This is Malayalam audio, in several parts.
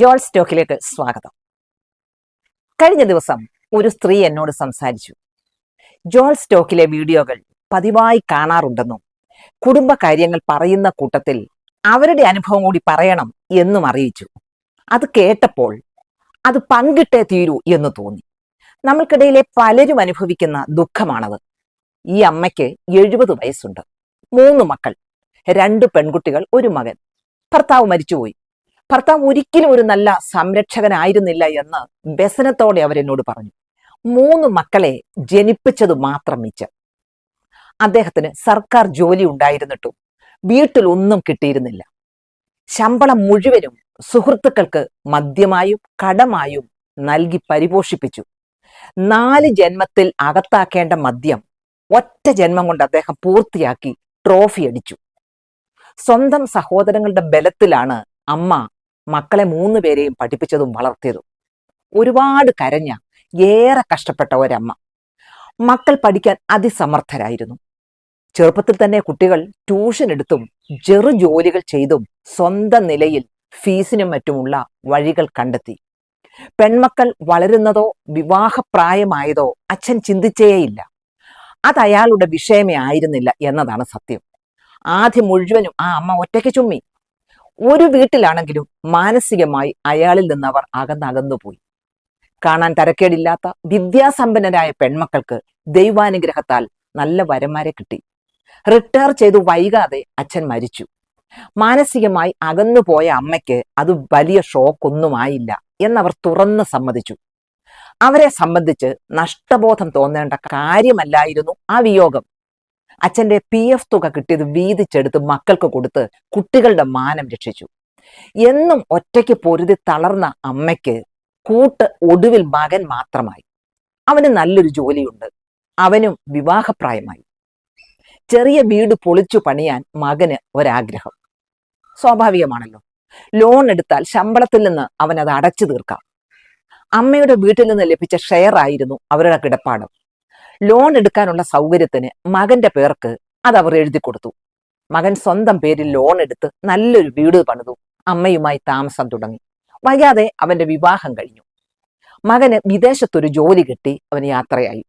ജോൾ സ്റ്റോക്കിലേക്ക് സ്വാഗതം. കഴിഞ്ഞ ദിവസം ഒരു സ്ത്രീ എന്നോട് സംസാരിച്ചു. ജോൾ സ്റ്റോക്കിലെ വീഡിയോകൾ പതിവായി കാണാറുണ്ടെന്നും കുടുംബ കാര്യങ്ങൾ പറയുന്ന കൂട്ടത്തിൽ അവരുടെ അനുഭവം കൂടി പറയണം എന്നും അറിയിച്ചു. അത് കേട്ടപ്പോൾ അത് പങ്കിട്ടേ തീരൂ എന്ന് തോന്നി. നമ്മൾക്കിടയിലെ പലരും അനുഭവിക്കുന്ന ദുഃഖമാണത്. ഈ അമ്മയ്ക്ക് എഴുപത് വയസ്സുണ്ട്. മൂന്ന് മക്കൾ രണ്ട് പെൺകുട്ടികൾ ഒരു മകൻ. ഭർത്താവ് മരിച്ചുപോയി. ഭർത്താവ് ഒരിക്കലും ഒരു നല്ല സംരക്ഷകനായിരുന്നില്ല എന്ന് വ്യസനത്തോടെ അവരെന്നോട് പറഞ്ഞു. മൂന്ന് മക്കളെ ജനിപ്പിച്ചത് മാത്രം മിച്ചം. അദ്ദേഹത്തിന് സർക്കാർ ജോലി ഉണ്ടായിരുന്നിട്ടും വീട്ടിൽ ഒന്നും കിട്ടിയിരുന്നില്ല. ശമ്പളം മുഴുവനും സുഹൃത്തുക്കൾക്ക് മദ്യമായും കടമായും നൽകി പരിപോഷിപ്പിച്ചു. നാല് ജന്മത്തിൽ അകത്താക്കേണ്ട മദ്യം ഒറ്റ ജന്മം കൊണ്ട് അദ്ദേഹം പൂർത്തിയാക്കി ട്രോഫി അടിച്ചു. സ്വന്തം സഹോദരങ്ങളുടെ ബലത്തിലാണ് അമ്മ മക്കളെ മൂന്ന് പേരെയും പഠിപ്പിച്ചതും വളർത്തിയതും. ഒരുപാട് കരഞ്ഞ ഏറെ കഷ്ടപ്പെട്ട ഒരമ്മ. മക്കൾ പഠിക്കാൻ അതിസമർത്ഥരായിരുന്നു. ചെറുപ്പത്തിൽ തന്നെ കുട്ടികൾ ട്യൂഷൻ എടുത്തും ചെറു ജോലികൾ ചെയ്തും സ്വന്തം നിലയിൽ ഫീസിനും മറ്റുമുള്ള വഴികൾ കണ്ടെത്തി. പെൺമക്കൾ വളരുന്നതോ വിവാഹപ്രായമായതോ അച്ഛൻ ചിന്തിച്ചേയില്ല. അത് അയാളുടെ വിഷയമേ ആയിരുന്നില്ല എന്നതാണ് സത്യം. ആദ്യം മുഴുവനും ആ അമ്മ ഒറ്റയ്ക്ക് ചുമ്മി. ഒരു വീട്ടിലാണെങ്കിലും മാനസികമായി അയാളിൽ നിന്ന് അവർ അകന്നകന്നുപോയി കാണാൻ തരക്കേടില്ലാത്ത വിദ്യാസമ്പന്നരായ പെൺമക്കൾക്ക് ദൈവാനുഗ്രഹത്താൽ നല്ല വരന്മാരെ കിട്ടി. റിട്ടയർ ചെയ്തു വൈകാതെ അച്ഛൻ മരിച്ചു. മാനസികമായി അകന്നുപോയ അമ്മയ്ക്ക് അത് വലിയ ഷോക്കൊന്നുമായില്ല എന്നവർ തുറന്ന് സമ്മതിച്ചു. അവരെ സംബന്ധിച്ച് നഷ്ടബോധം തോന്നേണ്ട കാര്യമല്ലായിരുന്നു ആ വിയോഗം. അച്ഛന്റെ പി എഫ് തുക കിട്ടിയത് വീതിച്ചെടുത്ത് മക്കൾക്ക് കൊടുത്ത് കുട്ടികളുടെ മാനം രക്ഷിച്ചു. എന്നും ഒറ്റയ്ക്ക് പൊരുതി തളർന്ന അമ്മയ്ക്ക് കൂട്ട് ഒടുവിൽ മകൻ മാത്രമായി. അവന് നല്ലൊരു ജോലിയുണ്ട്. അവനും വിവാഹപ്രായമായി. ചെറിയ വീട് പൊളിച്ചു പണിയാൻ മകന് ഒരാഗ്രഹം. സ്വാഭാവികമാണല്ലോ. ലോൺ എടുത്താൽ ശമ്പളത്തിൽ നിന്ന് അവൻ അത് അടച്ചു തീർക്കാം. അമ്മയുടെ വീട്ടിൽ നിന്ന് ലഭിച്ച ഷെയർ ആയിരുന്നു അവരുടെ കിടപ്പാടം. ലോൺ എടുക്കാനുള്ള സൗകര്യത്തിന് മകന്റെ പേർക്ക് അത് അവർ എഴുതി കൊടുത്തു. മകൻ സ്വന്തം പേരിൽ ലോൺ എടുത്ത് നല്ലൊരു വീട് പണിതു. അമ്മയുമായി താമസം തുടങ്ങി. വയ്യാതെ അവന്റെ വിവാഹം കഴിഞ്ഞു. മകന് വിദേശത്തൊരു ജോലി കിട്ടി അവൻ യാത്രയായി.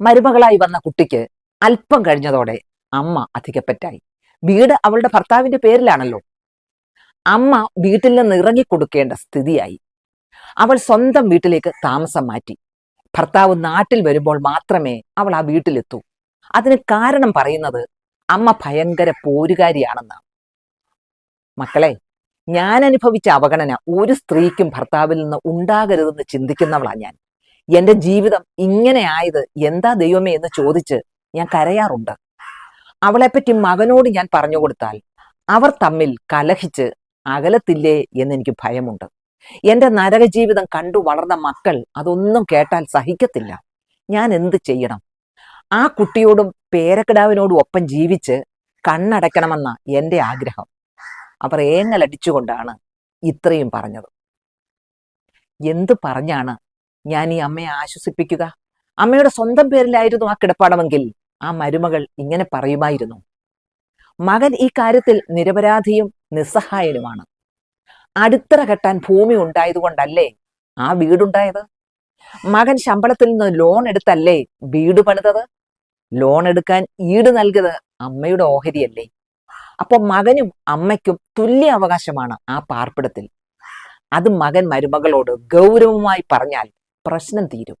മരുമകളായി വന്ന കുട്ടിക്ക് അല്പം കഴിഞ്ഞതോടെ അമ്മ അധികപ്പറ്റായി വീട് അവളുടെ ഭർത്താവിന്റെ പേരിലാണല്ലോ. അമ്മ വീട്ടിൽ നിന്ന് ഇറങ്ങിക്കൊടുക്കേണ്ട സ്ഥിതിയായി. അവൾ സ്വന്തം വീട്ടിലേക്ക് താമസം മാറ്റി. ഭർത്താവ് നാട്ടിൽ വരുമ്പോൾ മാത്രമേ അവൾ ആ വീട്ടിലെത്തൂ. അതിന് കാരണം പറയുന്നത് അമ്മ ഭയങ്കര പോരുകാരിയാണെന്നാണ്. മക്കളെ ഞാൻ അനുഭവിച്ച അവഗണന ഒരു സ്ത്രീക്കും ഭർത്താവിൽ നിന്ന് ഉണ്ടാകരുതെന്ന് ചിന്തിക്കുന്നവളാ ഞാൻ. എന്റെ ജീവിതം ഇങ്ങനെ ആയത് എന്താ ദൈവമേ എന്ന് ചോദിച്ച് ഞാൻ കരയാറുണ്ട്. അവളെപ്പറ്റി മകനോട് ഞാൻ പറഞ്ഞു കൊടുത്താൽ അവർ തമ്മിൽ കലഹിച്ച് അകലത്തില്ലേ എന്നെനിക്ക് ഭയമുണ്ട്. എന്റെ നരകജീവിതം കണ്ടു വളർന്ന മക്കൾ അതൊന്നും കേട്ടാൽ സഹിക്കത്തില്ല. ഞാൻ എന്ത് ചെയ്യണം? ആ കുട്ടിയോടും പേരക്കിടാവിനോടും ഒപ്പം ജീവിച്ച് കണ്ണടയ്ക്കണമെന്ന എന്റെ ആഗ്രഹം. അവർ ഏങ്ങലടിച്ചുകൊണ്ടാണ് ഇത്രയും പറഞ്ഞത്. എന്ത് പറഞ്ഞാണ് ഞാൻ ഈ അമ്മയെ ആശ്വസിപ്പിക്കുക? അമ്മയുടെ സ്വന്തം പേരിലായിരുന്നു ആ കിടപ്പാടമെങ്കിൽ ആ മരുമകൾ ഇങ്ങനെ പറയുമായിരുന്നു. മകൻ ഈ കാര്യത്തിൽ നിരപരാധിയും നിസ്സഹായനുമാണ്. അടിത്തറ കെട്ടാൻ ഭൂമി ഉണ്ടായതുകൊണ്ടല്ലേ ആ വീടുണ്ടായത്? മകൻ ശമ്പളത്തിൽ നിന്ന് ലോൺ എടുത്തല്ലേ വീട് പണിതത്? ലോൺ എടുക്കാൻ ഈട് നൽകിയത് അമ്മയുടെ ഓഹരിയല്ലേ? അപ്പൊ മകനും അമ്മയ്ക്കും തുല്യ അവകാശമാണ് ആ പാർപ്പിടത്തിൽ. അത് മകൻ മരുമകളോട് ഗൗരവമായി പറഞ്ഞാൽ പ്രശ്നം തീരും.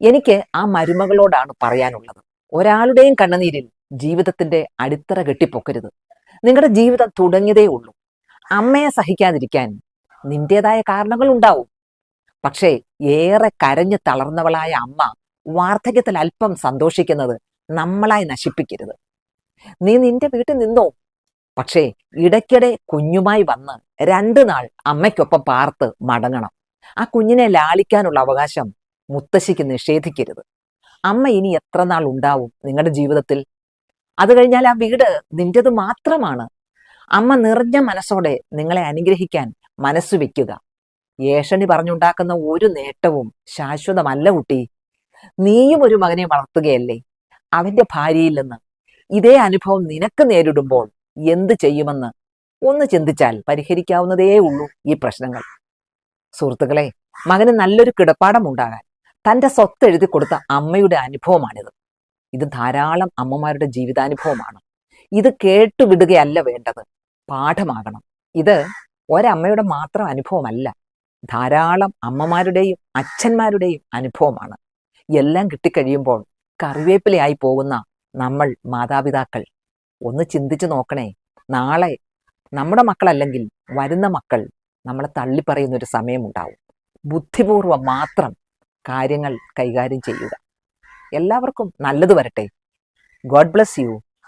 എനിക്ക് ആ മരുമകളോടാണ് പറയാനുള്ളത്. ഒരാളുടെയും കണ്ണുനീരിൽ ജീവിതത്തിന്റെ അടിത്തറ കെട്ടിപ്പൊക്കരുത്. നിങ്ങളുടെ ജീവിതം തുടങ്ങിയതേ ഉള്ളൂ. അമ്മയെ സഹിക്കാതിരിക്കാൻ നിന്റേതായ കാരണങ്ങൾ ഉണ്ടാവും പക്ഷേ ഏറെ കരഞ്ഞു തളർന്നവളായ അമ്മ വാർദ്ധക്യത്തിൽ അല്പം സന്തോഷിക്കുന്നത് നമ്മളായി നശിപ്പിക്കരുത്. നീ നിന്റെ വീട്ടിൽ നിന്നോ? പക്ഷേ ഇടയ്ക്കിടെ കുഞ്ഞുമായി വന്ന് രണ്ടു നാൾ അമ്മയ്ക്കൊപ്പം പാർത്ത് മടങ്ങണം. ആ കുഞ്ഞിനെ ലാളിക്കാനുള്ള അവകാശം മുത്തശ്ശിക്ക് നിഷേധിക്കരുത്. അമ്മ ഇനി എത്ര നാൾ ഉണ്ടാവും നിങ്ങളുടെ ജീവിതത്തിൽ? അത് കഴിഞ്ഞാൽ ആ വീട് നിന്റേത് മാത്രമാണ്. അമ്മ നിറഞ്ഞ മനസ്സോടെ നിങ്ങളെ അനുഗ്രഹിക്കാൻ മനസ്സ് വെക്കുക. ഏഷണി പറഞ്ഞുണ്ടാക്കുന്ന ഒരു നേട്ടവും ശാശ്വതമല്ല കുട്ടി. നീയും ഒരു മകനെ വളർത്തുകയല്ലേ? അവന്റെ ഭാര്യയിൽ നിന്ന് ഇതേ അനുഭവം നിനക്ക് നേരിടുമ്പോൾ എന്ത് ചെയ്യുമെന്ന് ഒന്ന് ചിന്തിച്ചാൽ പരിഹരിക്കാവുന്നതേ ഉള്ളൂ ഈ പ്രശ്നങ്ങൾ. സുഹൃത്തുക്കളെ മകന് നല്ലൊരു കിടപ്പാടം ഉണ്ടാകാൻ തന്റെ സ്വത്ത് എഴുതി കൊടുത്ത അമ്മയുടെ അനുഭവമാണിത്. ഇത് ധാരാളം അമ്മമാരുടെ ജീവിതാനുഭവമാണ്. ഇത് കേട്ടുവിടുകയല്ല വേണ്ടത്. പാഠമാകണം. ഇത് ഒരമ്മയുടെ മാത്രം അനുഭവമല്ല. ധാരാളം അമ്മമാരുടെയും അച്ഛന്മാരുടെയും അനുഭവമാണ്. എല്ലാം കിട്ടിക്കഴിയുമ്പോൾ കറിവേപ്പിലയായി പോകുന്ന നമ്മൾ മാതാപിതാക്കൾ ഒന്ന് ചിന്തിച്ചു നോക്കണേ. നാളെ നമ്മുടെ മക്കളല്ലെങ്കിൽ വരുന്ന മക്കൾ നമ്മളെ തള്ളിപ്പറയുന്ന ഒരു സമയമുണ്ടാവും. ബുദ്ധിപൂർവം മാത്രം കാര്യങ്ങൾ കൈകാര്യം ചെയ്യുക. എല്ലാവർക്കും നല്ലത് വരട്ടെ. God bless you.